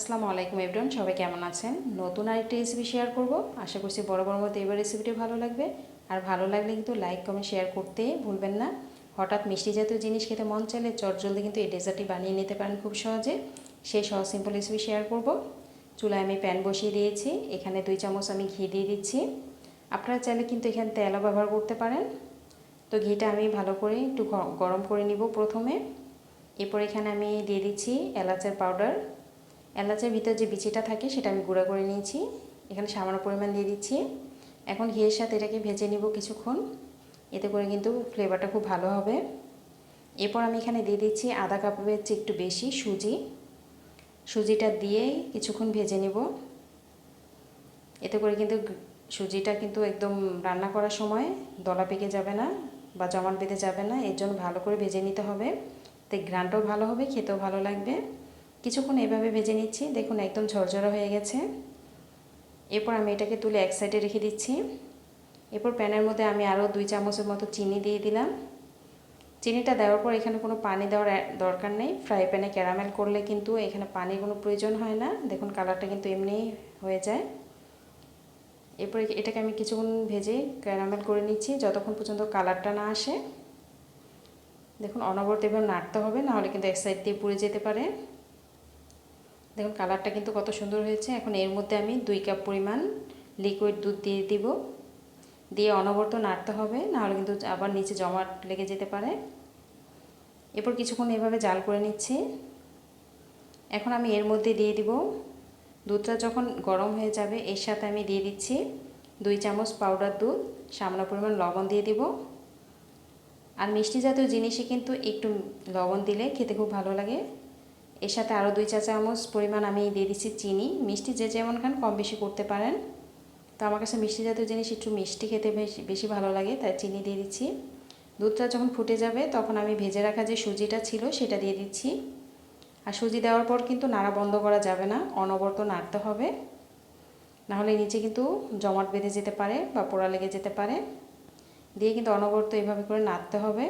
আসসালামু আলাইকুম এভরিওয়ান সবাই কেমন আছেন? নতুন আরেকটি রেসিপি শেয়ার করব। আশা করছি বড় বড় মতো এবার রেসিপিটি ভালো লাগবে। আর ভালো লাগলে কিন্তু লাইক কমেন্ট শেয়ার করতে ভুলবেন না। হঠাৎ মিষ্টি জাতীয় জিনিস খেতে মন চাইলে চটজলদি কিন্তু এই ডেজার্টটি বানিয়ে নিতে পারেন খুব সহজে। সেই সহজ সিম্পল রেসিপি শেয়ার করব। চুলায় আমি প্যান বসিয়ে দিয়েছি। এখানে দুই চামচ আমি ঘি দিয়ে দিচ্ছি। আপনারা চাইলে কিন্তু এখানে তেলও ব্যবহার করতে পারেন। তো ঘিটা আমি ভালো করে একটু গরম করে নিব প্রথমে। এরপর এখানে আমি দিয়ে দিচ্ছি এলাচের পাউডার এলাচের ভিতর যে বিচিটা থাকে সেটা আমি গুঁড়া করে নিয়েছি। এখানে সামান্য পরিমাণ দিয়ে দিচ্ছি। এখন ঘিয়ের সাথে এটাকে ভেজে নিব কিছুক্ষণ। এতে করে কিন্তু ফ্লেভারটা খুব ভালো হবে। এরপর আমি এখানে দিয়ে দিচ্ছি আধা কাপের চেয়ে একটু বেশি সুজি। সুজিটা দিয়ে কিছুক্ষণ ভেজে নিব। এতে করে কিন্তু সুজিটা কিন্তু একদম রান্না করার সময় দলা পেকে যাবে না বা জমাট বেঁধে যাবে না। এর জন্য ভালো করে ভেজে নিতে হবে। তাই গ্রানটাও ভালো হবে, খেতেও ভালো লাগবে। কিছুক্ষণ এভাবে ভেজে নিচ্ছি। দেখুন, একদম ঝরঝরা হয়ে গেছে। এরপর আমি এটাকে তুলে এক সাইডে রেখে দিচ্ছি। এরপর প্যানের মধ্যে আমি আরও দুই চামচের মতো চিনি দিয়ে দিলাম। চিনিটা দেওয়ার পর এখানে কোনো পানি দেওয়ার দরকার নেই। ফ্রাই প্যানে ক্যারামেল করলে কিন্তু এখানে পানির কোনো প্রয়োজন হয় না। দেখুন কালারটা কিন্তু এমনি হয়ে যায়। এরপর এটাকে আমি কিছুক্ষণ ভেজে ক্যারামেল করে নিচ্ছি। যতক্ষণ পর্যন্ত কালারটা না আসে। দেখুন, অনবরত এবার নাড়তে হবে। নাহলে কিন্তু এক সাইড দিয়ে পুড়ে যেতে পারে। দেখুন কালারটা কিন্তু কত সুন্দর হয়েছে। এখন এর মধ্যে আমি দুই কাপ পরিমাণ লিকুইড দুধ দিয়ে দিব। দিয়ে অনবরত নাড়তে হবে, নাহলে কিন্তু আবার নিচে জমাট লেগে যেতে পারে। এরপর কিছুক্ষণ এভাবে জাল করে নিচ্ছি। এখন আমি এর মধ্যে দিয়ে দিব। দুধটা যখন গরম হয়ে যাবে, এর সাথে আমি দিয়ে দিচ্ছি দুই চামচ পাউডার দুধ, সামান্য পরিমাণ লবণ দিয়ে দিব। আর মিষ্টি জাতীয় জিনিসে কিন্তু একটু লবণ দিলে খেতে খুব ভালো লাগে। এর সাথে আরও দুই চা চামচ পরিমাণ আমি দিয়ে দিচ্ছি চিনি। মিষ্টি যে যেমন খান, কম বেশি করতে পারেন। তো আমার কাছে মিষ্টি জাতীয় জিনিস একটু মিষ্টি খেতে বেশি বেশি ভালো লাগে, তাই চিনি দিয়ে দিচ্ছি। দুধটা যখন ফুটে যাবে, তখন আমি ভেজে রাখা যে সুজিটা ছিল, সেটা দিয়ে দিচ্ছি। আর সুজি দেওয়ার পর কিন্তু নাড়া বন্ধ করা যাবে না, অনবরত নাড়তে হবে। নাহলে নিচে কিন্তু জমাট বেঁধে যেতে পারে বা পোড়া লেগে যেতে পারে। দিয়ে কিন্তু অনবরত এভাবে করে নাড়তে হবে।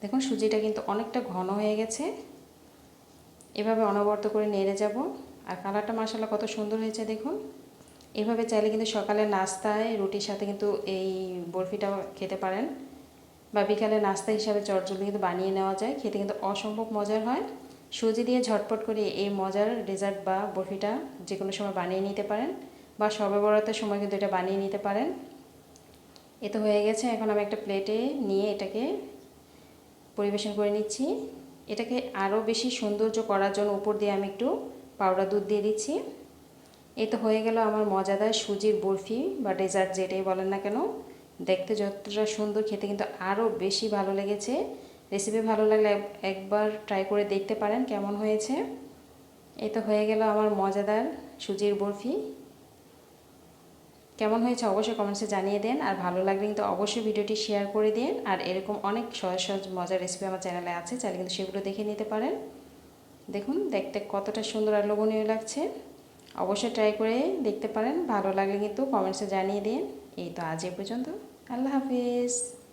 দেখুন সুজিটা কিন্তু অনেকটা ঘন হয়ে গেছে। এভাবে অনবরত করে নেড়ে যাব। আর কালারটা মশলা কত সুন্দর হয়েছে, দেখুন। এভাবে চাইলে কিন্তু সকালের নাস্তায় রুটির সাথে কিন্তু এই বরফিটা খেতে পারেন। বা বিকালে নাস্তা হিসাবে চটজলদি কিন্তু বানিয়ে নেওয়া যায়। খেতে কিন্তু অসম্ভব মজার হয়। সুজি দিয়ে ঝটপট করে এই মজার ডেজার্ট বা বরফিটা যে কোনো সময় বানিয়ে নিতে পারেন বা সবে সময় কিন্তু এটা বানিয়ে নিতে পারেন। এ তো হয়ে গেছে। এখন আমি একটা প্লেটে নিয়ে এটাকে পরিবেশন করে নিচ্ছি। এটাকে আরও বেশি সৌন্দর্য করার জন্য উপর দিয়ে আমি একটু পাউডার দুধ দিয়ে দিচ্ছি। এই তো হয়ে গেল আমার মজাদার সুজির বরফি বা ডেজার্ট যেটাই বলেন না কেন। দেখতে যতটা সুন্দর, খেতে কিন্তু আরও বেশি ভালো লেগেছে। রেসিপি ভালো লাগলে একবার ট্রাই করে দেখতে পারেন কেমন হয়েছে। এই তো হয়ে গেল আমার মজাদার সুজির বরফি। কেমন হয়েছে অবশ্যই কমেন্টসে জানিয়ে দেন। আর ভালো লাগলে কিন্তু অবশ্যই ভিডিওটি শেয়ার করে দিন। আর এরকম অনেক সহজ সহজ মজার রেসিপি আমার চ্যানেলে আছে, চাইলে কিন্তু সেগুলো দেখে নিতে পারেন। দেখুন, দেখতে কতটা সুন্দর আর লোভনীয় লাগছে। অবশ্যই ট্রাই করে দেখতে পারেন। ভালো লাগলে কিন্তু কমেন্টসে জানিয়ে দিন। এই তো আজ এ পর্যন্ত। আল্লাহ হাফিজ।